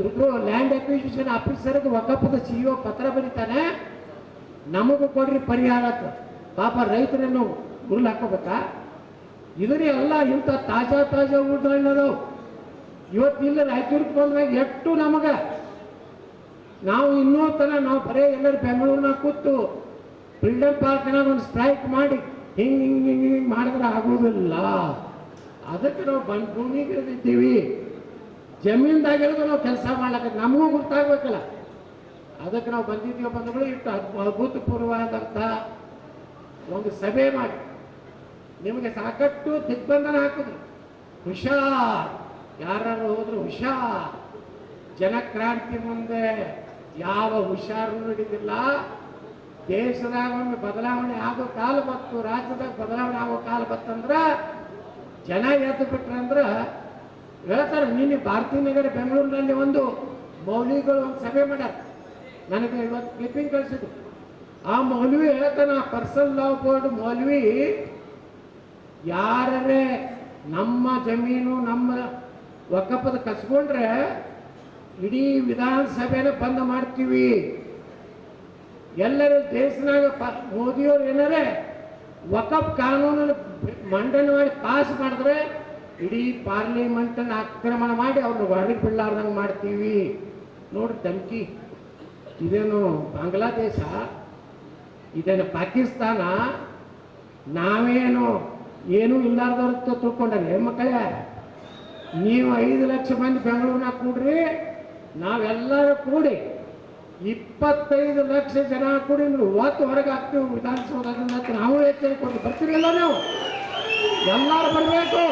ಇದು land acquisition ಆಫೀಸರ್ಗೆ ಒಕ್ಕಪ್ಪದ ಸಿ ಒ ಪತ್ರ ಬರೀತಾನೆ. ನಮಗೂ ಕೊಡ್ರಿ ಪರಿಹಾರ ಪಾಪ ರೈತರನ್ನು ಉರುಳು ಹಾಕೋಬೇಕಾ? ಇದರಿ ಎಲ್ಲ ಇಂಥ ತಾಜಾ ತಾಜಾ ಊಟಗಳನ್ನದು ಇವತ್ತಿಲ್ಲ ರಾಯಚೂರಿಗೆ ಬಂದಾಗ ಎಷ್ಟು ನಮಗೆ. ನಾವು ಇನ್ನೂ ತನ ನಾವು ಬರೇ ಎಲ್ಲರೂ ಬೆಂಗಳೂರಿನಾಗ ಕೂತು ಫ್ರೀಡಮ್ ಪಾರ್ಕ್ನಾಗ ಒಂದು ಸ್ಟ್ರೈಕ್ ಮಾಡಿ ಹಿಂಗೆ ಹಿಂಗೆ ಹಿಂಗೆ ಹಿಂಗೆ ಮಾಡಿದ್ರೆ ಆಗೋದಿಲ್ಲ. ಅದಕ್ಕೆ ನಾವು ಬಂದು ಭೂಮಿಗೆ ಇಳಿದಿದ್ದೀವಿ ಜಮೀನ್ದಾಗಿರೋದು ನಾವು ಕೆಲಸ ಮಾಡ್ಲಕ್ಕ ನಮಗೂ ಗೊತ್ತಾಗ್ಬೇಕಲ್ಲ ಅದಕ್ಕೆ ನಾವು ಬಂದಿದ್ದೀವಿ ಬಂಧುಗಳು ಇಷ್ಟು ಅದ್ಭುತಪೂರ್ವವಾದಂತಹ ಒಂದು ಸಭೆ ಮಾಡಿ. ನಿಮಗೆ ಸಾಕಷ್ಟು ದಿಗ್ಬಂಧನ ಹಾಕಿದ್ರು. ಹುಷಾರ್. ಯಾರು ಹೋದ್ರು ಹುಷಾರ್. ಜನಕ್ರಾಂತಿ ಮುಂದೆ ಯಾವ ಹುಷಾರು ಹಿಡಿದಿಲ್ಲ. ದೇಶದಾಗ ಒಮ್ಮೆ ಬದಲಾವಣೆ ಆಗೋ ಕಾಲ ಬತ್ತು ರಾಜ್ಯದಾಗ ಬದಲಾವಣೆ ಆಗೋ ಕಾಲ ಬಂತಂದ್ರ ಜನ ಎದ್ದು ಬಿಟ್ರಂದ್ರ ಹೇಳ್ತಾರೆ, ನಿನ್ನೆ ಭಾರತೀಯ ನಗರ ಬೆಂಗಳೂರಿನಲ್ಲಿ ಒಂದು ಮೌಲ್ವಿಗಳು ಒಂದು ಸಭೆ ಮಾಡ್ಯಾರ. ನನಗೆ ಇವತ್ತು ಕ್ಲಿಪ್ಪಿಂಗ್ ಕಳಿಸಿದ್ರು. ಆ ಮೌಲ್ವಿ ಹೇಳ್ತಾನ ಪರ್ಸನ್ ಲಾ ಬೋರ್ಡ್ ಮೌಲ್ವಿ ಯಾರೇ ನಮ್ಮ ಜಮೀನು, ನಮ್ಮ ಒಕ್ಕಪ್ಪದ ಕಸ್ಕೊಂಡ್ರೆ ಇಡೀ ವಿಧಾನಸಭೆನ ಬಂದ್ ಮಾಡ್ತೀವಿ. ಎಲ್ಲರೂ ದೇಶನಾಗ ಪ- ಮೋದಿಯವ್ರು ಏನಾರೇ ವಕಫ್ ಕಾನೂನನ್ನು ಮಂಡನೆ ಮಾಡಿ ಪಾಸ್ ಮಾಡಿದ್ರೆ ಇಡೀ ಪಾರ್ಲಿಮೆಂಟನ್ನು ಆಕ್ರಮಣ ಮಾಡಿ ಅವ್ರನ್ನ ಹೊರಗೆ ಬಿಡ್ಲಾರ್ದಂಗೆ ಮಾಡ್ತೀವಿ. ನೋಡಿ ಧಮ್ಕಿ. ಇದೇನು ಬಾಂಗ್ಲಾದೇಶ? ಇದೇನು ಪಾಕಿಸ್ತಾನ? ನಾವೇನು ಏನೂ ಇಲ್ಲಾರ್ದವ್ರ ತಿಳ್ಕೊಂಡ್ರೆ ಮಕ್ಕಳೇ? ನೀವು ಐದು ಲಕ್ಷ ಮಂದಿ ಬೆಂಗಳೂರಿನ ಕೂಡ್ರಿ, ನಾವೆಲ್ಲರೂ ಕೂಡಿ ಇಪ್ಪತ್ತೈದು ಲಕ್ಷ ಜನ ಕೂಡಿ ನೀವು ಒತ್ತು ಹೊರಗೆ ಹಾಕ್ತೀವಿ ವಿಧಾನಸೌಧದಿಂದ ನಾವು ಎಚ್ಚರಿಕೆ ಕೊಟ್ಟು ಬರ್ತೀರಲ್ಲ ನೀವು ಎಲ್ಲರೂ ಬರಬೇಕು.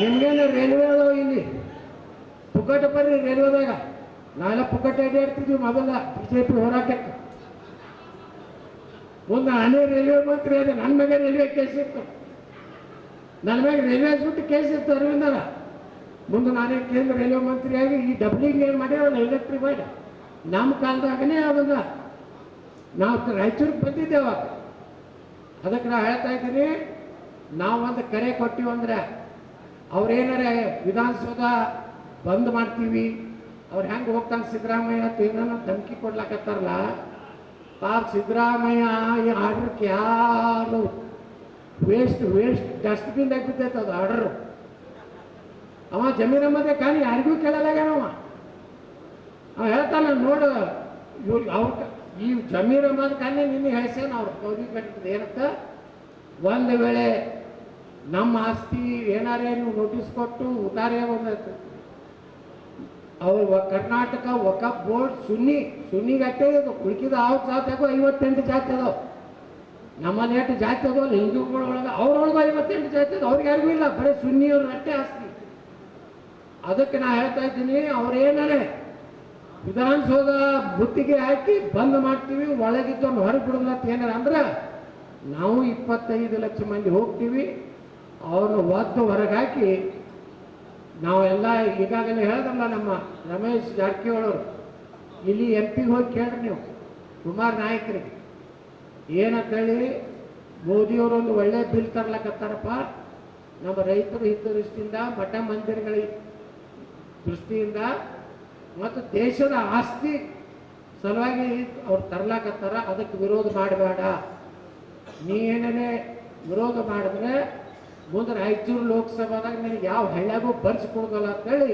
ನಿಮ್ಗೇನು ರೈಲ್ವೆ ಅದಾವ ಇಲ್ಲಿ? ಪುಕ್ಕಟ ಬರ್ರಿ ರೈಲ್ವೆದಾಗ ನಾವೆಲ್ಲ ಪುಕ್ಕಟ ಅಡ್ಡಾಡ್ತಿದ್ವಿ ಮೊದಲ ಬಿ ಜೆ ಪಿ ಹೋರಾಟಕ್ಕೆ. ಮುಂದೆ ನಾನೇ ರೈಲ್ವೆ ಮಂತ್ರಿ ಅದೇ ನನ್ನ ಮ್ಯಾಗ ರೈಲ್ವೆ ಕೇಸ್ ಇತ್ತು. ನನ್ನ ಮ್ಯಾಗ ರೈಲ್ವೆ ಸುಟ್ಟು ಕೇಸ್ ಇತ್ತು ಅರವಿಂದರ. ಮುಂದೆ ನಾನೇ ಕೇಂದ್ರ ರೈಲ್ವೆ ಮಂತ್ರಿಯಾಗಿ ಈ ಡಬ್ಲಿಂಗ್ ಏನು ಮಾಡಿ ಅವನ್ನ ಎಲೆಕ್ಟ್ರಿ ಮಾಡಿ ನಮ್ಮ ಕಾಲದಾಗನೇ ಅದನ್ನ ನಾವು ರಾಯಚೂರಿಗೆ ಬಂದಿದ್ದೆ ಅವಾಗ ಅದಕ್ಕೆ ನಾ ಹೇಳ್ತಾ ಇದ್ದೀನಿ, ನಾವು ಒಂದು ಕರೆ ಕೊಟ್ಟಿವಿ ಅಂದ್ರೆ ಅವ್ರೇನಾರ ವಿಧಾನಸೌಧ ಬಂದ್ ಮಾಡ್ತೀವಿ, ಅವ್ರು ಹೆಂಗೆ ಹೋಗ್ತಾನೆ ಸಿದ್ದರಾಮಯ್ಯ ಅಂತ ಏನೋ ಧಮಕಿ ಕೊಡ್ಲಾಕತ್ತಾರಲ್ಲ? ಪಾಪ ಸಿದ್ದರಾಮಯ್ಯ ಈ ಆರ್ಡ್ರಕ್ಕೆ ಯಾರು ವೇಸ್ಟ್ ವೇಸ್ಟ್ ಡಸ್ಟ್ಬಿನ್ ಬಿದ್ದೈತೆ ಅದು ಆರ್ಡರ್. ಅವ ಜಮೀನ ಮಧ್ಯೆ ಕಾಣಿ ಯಾರಿಗೂ ಕೇಳಲಾಗ್ಯಾನವ ಅವ? ಹೇಳ್ತಾನ, ನೋಡು, ಇವ್ರು, ಅವ್ರ ಈ ಜಮೀನಮ್ಮದ ಖಾನೆ ನಿನ್ನೆ ಹೇಳ್ಸೇನ ಅವ್ರು ಕೌದಿ ಕಟ್ಟಿದ ಏನಂತ? ಒಂದು ವೇಳೆ ನಮ್ಮ ಆಸ್ತಿ ಏನಾರೇ ನೀವು ನೋಟಿಸ್ ಕೊಟ್ಟು ಉತ್ತಾರ ಬಂದೈತೆ. ಅವ್ರು ಕರ್ನಾಟಕ ವಕಫ್ ಬೋರ್ಡ್ ಸುನ್ನಿ ಸುನ್ನಿಗಟ್ಟೆ ಇದು ಉಳ್ಕಿದ ಯಾವ ಜಾತಿಯಾಗೋ ಐವತ್ತೆಂಟು ಜಾತಿ ಅದಾವ ನಮ್ಮಲ್ಲಿ ಎಷ್ಟು ಜಾತಿ ಅದಾವಲ್ಲ ಹಿಂದೂಗಳೊಳಗೆ ಅವ್ರೊಳಗೂ ಐವತ್ತೆಂಟು ಜಾತಿ ಅದಾವ ಅವ್ರಿಗೆ ಯಾರಿಗೂ ಇಲ್ಲ, ಬರೀ ಸುನ್ನಿಯವ್ರ ಅಟ್ಟೆ ಆಸ್ತಿ. ಅದಕ್ಕೆ ನಾ ಹೇಳ್ತಾ ಇದ್ದೀನಿ ಅವ್ರೇನಾರೆ ವಿಧಾನಸೌಧ ಬುತ್ತಿಗೆ ಹಾಕಿ ಬಂದ್ ಮಾಡ್ತೀವಿ ಒಳಗಿದ್ದವ್ನು ಹೊರಗೆ ಬಿಡಲ್ಲ ಅಂತ ಏನಾರ ಅಂದ್ರೆ, ನಾವು ಇಪ್ಪತ್ತೈದು ಲಕ್ಷ ಮಂದಿ ಹೋಗ್ತೀವಿ ಅವ್ರನ್ನ ಒತ್ತು ಹೊರಗಾಕಿ ನಾವೆಲ್ಲ ಈಗಾಗಲೇ ಹೇಳಿದ್ರಲ್ಲ ನಮ್ಮ ರಮೇಶ್ ಜಾರಕಿಹೊಳವರು ಇಲ್ಲಿ ಎಂ ಪಿಗೆ ಹೋಗಿ ಕೇಳ್ರಿ ನೀವು, ಕುಮಾರ್ ನಾಯಕರಿಗೆ. ಏನಂತೇಳಿ ಮೋದಿಯವರು ಒಂದು ಒಳ್ಳೆ ಬಿಲ್ ತರ್ಲಕತ್ತಾರಪ್ಪ. ನಮ್ಮ ರೈತರು ಹಿತ ದೃಷ್ಟಿಯಿಂದ, ಮಠ ಮಂದಿರಗಳ ದೃಷ್ಟಿಯಿಂದ, ಮತ್ತು ದೇಶದ ಆಸ್ತಿ ಸಲುವಾಗಿ ಅವ್ರು ತರ್ಲಾಕತ್ತಾರ, ಅದಕ್ಕೆ ವಿರೋಧ ಮಾಡಬೇಡ. ನೀ ಏನೇನೆ ವಿರೋಧ ಮಾಡಿದ್ರೆ ಮುಂದೆ ರಾಯಚೂರು ಲೋಕಸಭಾದಾಗ ನಿನಗೆ ಯಾವ ಹಳ್ಳ್ಯಾಗೂ ಬರ್ಸ್ಕೊಡೋದಲ್ಲ ಅಂತೇಳಿ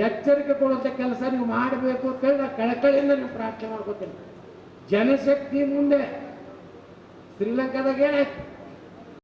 ಎಚ್ಚರಿಕೆ ಕೊಡುವಂಥ ಕೆಲಸ ನೀವು ಮಾಡಬೇಕು ಅಂತೇಳಿ ನಾನು ಕಳಕಳಿಯಿಂದ ನೀವು ಪ್ರಾರ್ಥನೆ ಮಾಡ್ಕೋತೀನಿ. ಜನಶಕ್ತಿ ಮುಂದೆ. ಶ್ರೀಲಂಕಾದಾಗ ಏನಾಯ್ತು?